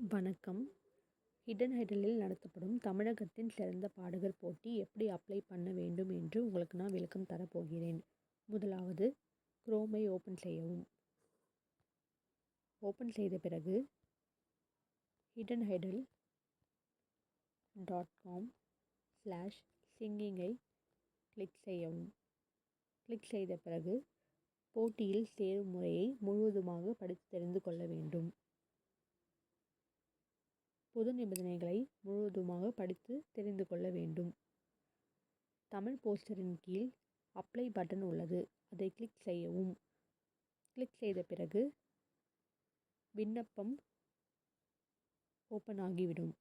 வணக்கம். ஹிடன் ஹைடலில் நடத்தப்படும் தமிழகத்தின் சிறந்த பாடகர் போட்டி எப்படி அப்ளை பண்ண வேண்டும் என்று உங்களுக்கு நான் விளக்கம் தரப்போகிறேன் முதலாவது குரோமை ஓப்பன் செய்யவும். ஓப்பன் செய்த பிறகு hidden hydel dot com slash சிங்கிங்கை click செய்யவும். கிளிக் செய்த பிறகு போட்டியில் சேரும் முறையை முழுவதுமாக படித்து தெரிந்து கொள்ள வேண்டும். பொது நிபந்தனைகளை முழுவதுமாக படித்து தெரிந்து கொள்ள வேண்டும். தமிழ் போஸ்டரின் கீழ் அப்ளை பட்டன் உள்ளது. அதை கிளிக் செய்யவும். கிளிக் செய்த பிறகு விண்ணப்பம் ஓப்பன் ஆகிவிடும்.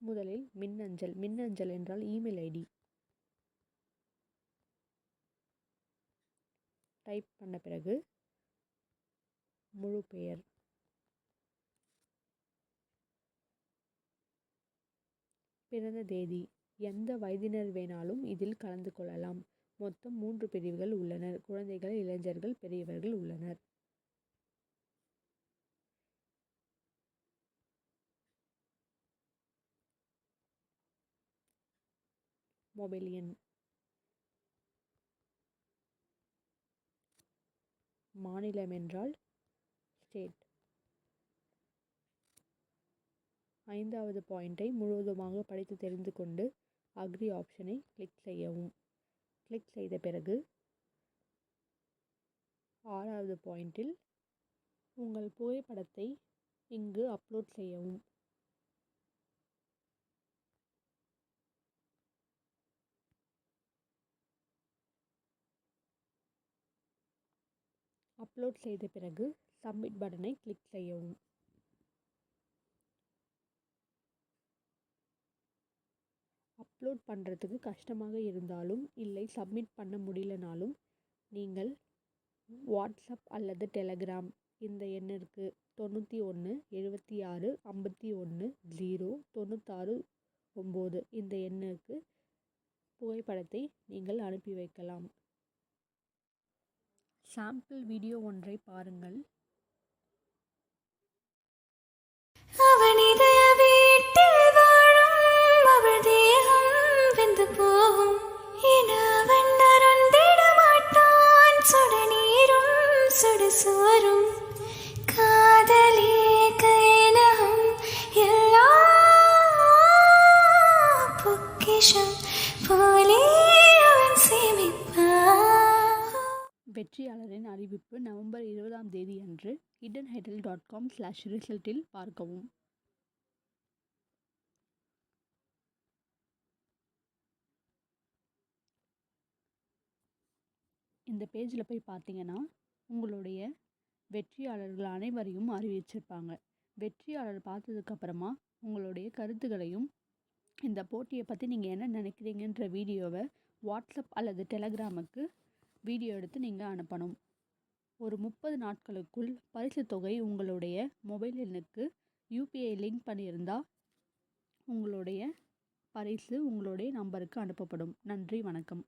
முதலில் மின்னஞ்சல். மின்னஞ்சல் என்றால் இமெயில் ஐடி டைப் பண்ண பிறகு முழு பெயர். பிறந்த தேதி. எந்த வயதினர் வேணாலும் இதில் கலந்து கொள்ளலாம். மொத்தம் மூன்று பிரிவுகள் உள்ளனர். குழந்தைகள் இளைஞர்கள் பெரியவர்கள் உள்ளனர். மொபைல் எண். மாநிலம் என்றால் ஸ்டேட் ஐந்தாவது பாயிண்டை முழுவதுமாக படித்து தெரிந்து கொண்டு அக்ரி ஆப்ஷனை கிளிக் செய்யவும். கிளிக் செய்த பிறகு ஆறாவது பாயிண்டில் உங்கள் புகைப்படத்தை இங்கு அப்லோட் செய்யவும். அப்லோட் செய்த பிறகு சப்மிட் பட்டனை கிளிக் செய்யவும். அப்லோட் பண்ணுறதுக்கு கஷ்டமாக இருந்தாலும் இல்லை சப்மிட் பண்ண முடியலனாலும் நீங்கள் வாட்ஸ்அப் அல்லது டெலகிராம் இந்த எண்ணிற்கு தொண்ணூற்றி ஒன்று எழுபத்தி ஆறு ஐம்பத்தி ஒன்று ஜீரோ தொண்ணூத்தாறு ஒம்பது இந்த எண்ணுக்கு புகைப்படத்தை நீங்கள் அனுப்பி வைக்கலாம். மாட்டான் சுட நீரும் சுடு சோறும். காதலே கைனகம் எல்லா பொக்கிஷம் போலே வெற்றியாளரின் அறிவிப்பு நவம்பர் இருபதாம் தேதி அன்று hidden hydel dot com slash ரிசல்ட்டில் பார்க்கவும். இந்த பேஜில் போய் பார்த்தீங்கன்னா உங்களுடைய வெற்றியாளர்கள் அனைவரையும் அறிவிச்சிருப்பாங்க. வெற்றியாளர் பார்த்ததுக்கப்புறமா உங்களுடைய கருத்துக்களையும் இந்த போட்டியை பற்றி நீங்கள் என்ன நினைக்கிறீங்கன்ற வீடியோவை வாட்ஸ்அப் அல்லது டெலகிராமுக்கு வீடியோ எடுத்து நீங்கள் அனுப்பணும். ஒரு முப்பது நாட்களுக்குள் பரிசு தொகை உங்களுடைய மொபைல் எண்ணுக்கு யூபிஐ லிங்க் பண்ணியிருந்தால் உங்களுடைய பரிசு உங்களுடைய நம்பருக்கு அனுப்பப்படும். நன்றி வணக்கம்.